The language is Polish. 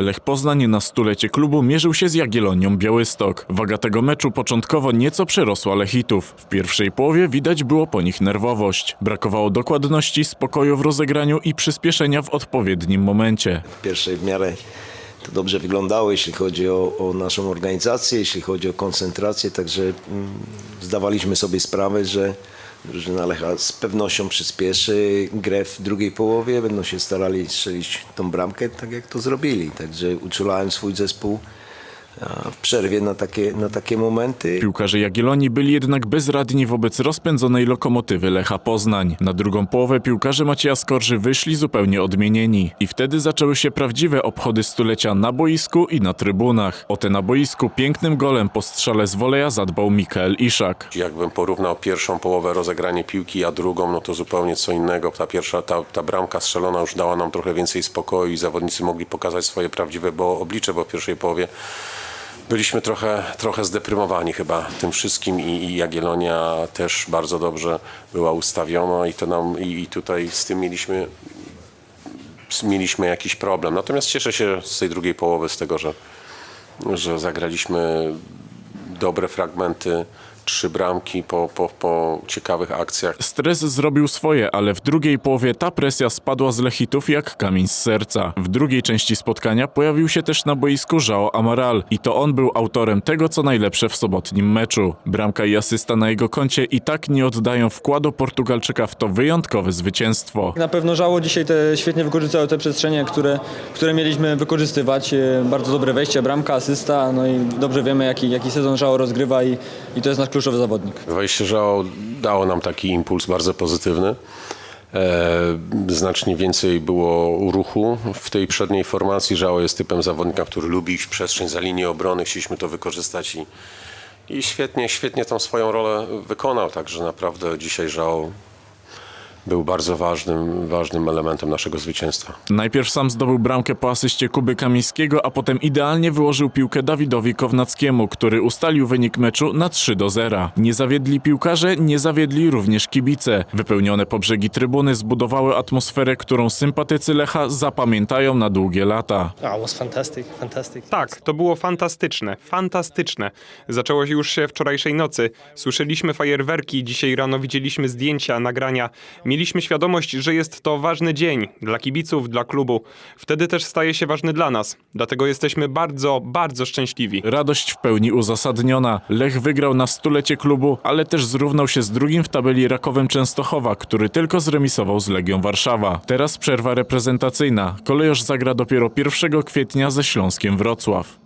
Lech Poznań na stulecie klubu mierzył się z Jagiellonią Białystok. Waga tego meczu początkowo nieco przerosła Lechitów. W pierwszej połowie widać było po nich nerwowość. Brakowało dokładności, spokoju w rozegraniu i przyspieszenia w odpowiednim momencie. w pierwszej w miarę to dobrze wyglądało, jeśli chodzi o, o naszą organizację, jeśli chodzi o koncentrację, także mm, zdawaliśmy sobie sprawę, że drużyna Lecha z pewnością przyspieszy grę w drugiej połowie, będą się starali strzelić tą bramkę, tak jak to zrobili, także uczulałem swój zespół w przerwie na takie, na takie momenty. Piłkarze Jagiellonii byli jednak bezradni wobec rozpędzonej lokomotywy Lecha Poznań. Na drugą połowę piłkarze Macieja Skorży wyszli zupełnie odmienieni. I wtedy zaczęły się prawdziwe obchody stulecia na boisku i na trybunach. O te na boisku pięknym golem po strzale z woleja zadbał Mikael Iszak. Jakbym porównał pierwszą połowę rozegranie piłki, a drugą, no to zupełnie co innego. Ta pierwsza, ta, ta bramka strzelona już dała nam trochę więcej spokoju i zawodnicy mogli pokazać swoje prawdziwe bo oblicze, bo w pierwszej połowie byliśmy trochę, trochę zdeprymowani chyba tym wszystkim i, i Jagiellonia też bardzo dobrze była ustawiona i to nam i, i tutaj z tym mieliśmy mieliśmy jakiś problem. Natomiast cieszę się z tej drugiej połowy, z tego, że, że zagraliśmy dobre fragmenty, trzy bramki po, po, po ciekawych akcjach. Stres zrobił swoje, ale w drugiej połowie ta presja spadła z Lechitów jak kamień z serca. W drugiej części spotkania pojawił się też na boisku João Amaral i to on był autorem tego, co najlepsze w sobotnim meczu. Bramka i asysta na jego koncie i tak nie oddają wkładu Portugalczyka w to wyjątkowe zwycięstwo. Na pewno żało dzisiaj te świetnie wykorzystały te przestrzenie, które, które mieliśmy wykorzystywać. E, Bardzo dobre wejście, bramka, asysta, no i dobrze wiemy jaki, jaki sezon żało rozgrywa i, i to jest nasz kluczowy zawodnik. Wejście Żao dało nam taki impuls bardzo pozytywny. E, znacznie więcej było ruchu w tej przedniej formacji. Żao jest typem zawodnika, który lubi w przestrzeń za linię obrony. Chcieliśmy to wykorzystać i, i świetnie, świetnie tą swoją rolę wykonał. Także naprawdę dzisiaj Żao był bardzo ważnym, ważnym elementem naszego zwycięstwa. Najpierw sam zdobył bramkę po asyście Kuby Kamińskiego, a potem idealnie wyłożył piłkę Dawidowi Kownackiemu, który ustalił wynik meczu na 3 do 0. Nie zawiedli piłkarze, nie zawiedli również kibice. Wypełnione po brzegi trybuny zbudowały atmosferę, którą sympatycy Lecha zapamiętają na długie lata. Oh, it was fantastic, fantastic. Tak, to było fantastyczne, fantastyczne. Zaczęło się już się wczorajszej nocy. Słyszeliśmy fajerwerki, dzisiaj rano widzieliśmy zdjęcia, nagrania. Mieliśmy świadomość, że jest to ważny dzień dla kibiców, dla klubu. Wtedy też staje się ważny dla nas. Dlatego jesteśmy bardzo, bardzo szczęśliwi. Radość w pełni uzasadniona. Lech wygrał na stulecie klubu, ale też zrównał się z drugim w tabeli Rakowem Częstochowa, który tylko zremisował z Legią Warszawa. Teraz przerwa reprezentacyjna. Kolejorz zagra dopiero 1 kwietnia ze Śląskiem Wrocław.